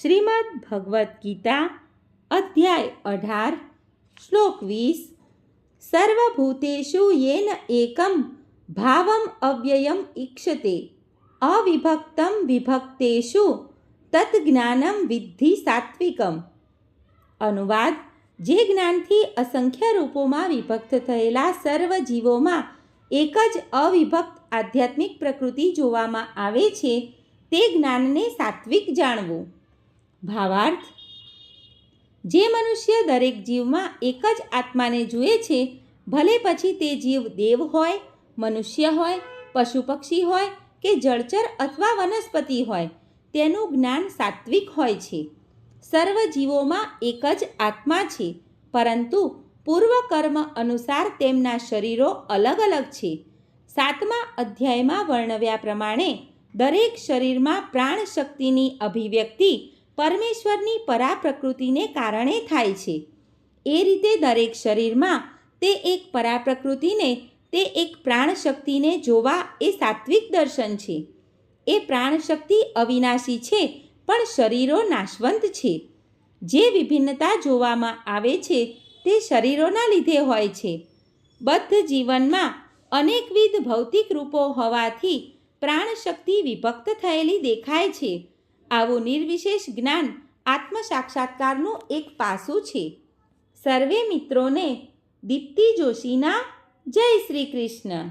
શ્રીમદ ભગવદ્ ગીતા, અધ્યાય અઢાર, શ્લોક વીસ. સર્વભૂતેષુ યેન એકમ ભાવમ અવ્યયમ ઈક્ષતે. અવિભક્તમ વિભક્તેષુ તત્જ્ઞાનમ વિદ્ધિ સાત્વિકમ. અનુવાદ, જે જ્ઞાનથી અસંખ્ય રૂપોમાં વિભક્ત થયેલા સર્વ જીવોમાં એક જ અવિભક્ત આધ્યાત્મિક પ્રકૃતિ જોવામાં આવે છે, તે જ્ઞાનને સાત્વિક જાણવું. ભાવાર્થ. જે મનુષ્ય દરેક જીવમાં એક જ આત્માને જુએ છે, ભલે પછી તે જીવ દેવ હોય, મનુષ્ય હોય, પશુ પક્ષી હોય કે જળચર અથવા વનસ્પતિ હોય, તેનું જ્ઞાન સાત્વિક હોય છે. સર્વ જીવોમાં એક જ આત્મા છે, પરંતુ પૂર્વ કર્મ અનુસાર તેમના શરીરો અલગ અલગ છે. સાતમા અધ્યાયમાં વર્ણવ્યા પ્રમાણે દરેક શરીરમાં પ્રાણ શક્તિની અભિવ્યક્તિ પરમેશ્વરની પરાપ્રકૃતિને કારણે થાય છે. એ રીતે દરેક શરીરમાં તે એક પરાપ્રકૃતિને, તે એક પ્રાણશક્તિને જોવા એ સાત્વિક દર્શન છે. એ પ્રાણશક્તિ અવિનાશી છે, પણ શરીરો નાશવંત છે. જે વિભિન્નતા જોવામાં આવે છે, તે શરીરોના લીધે હોય છે. બદ્ધ જીવનમાં અનેકવિધ ભૌતિક રૂપો હોવાથી પ્રાણશક્તિ વિભક્ત થયેલી દેખાય છે. આવું નિર્વિશેષ જ્ઞાન આત્મ સાક્ષાત્કારનું એક પાસું છે. સર્વે મિત્રોને દીપ્તિ જોશીના જય શ્રી કૃષ્ણ.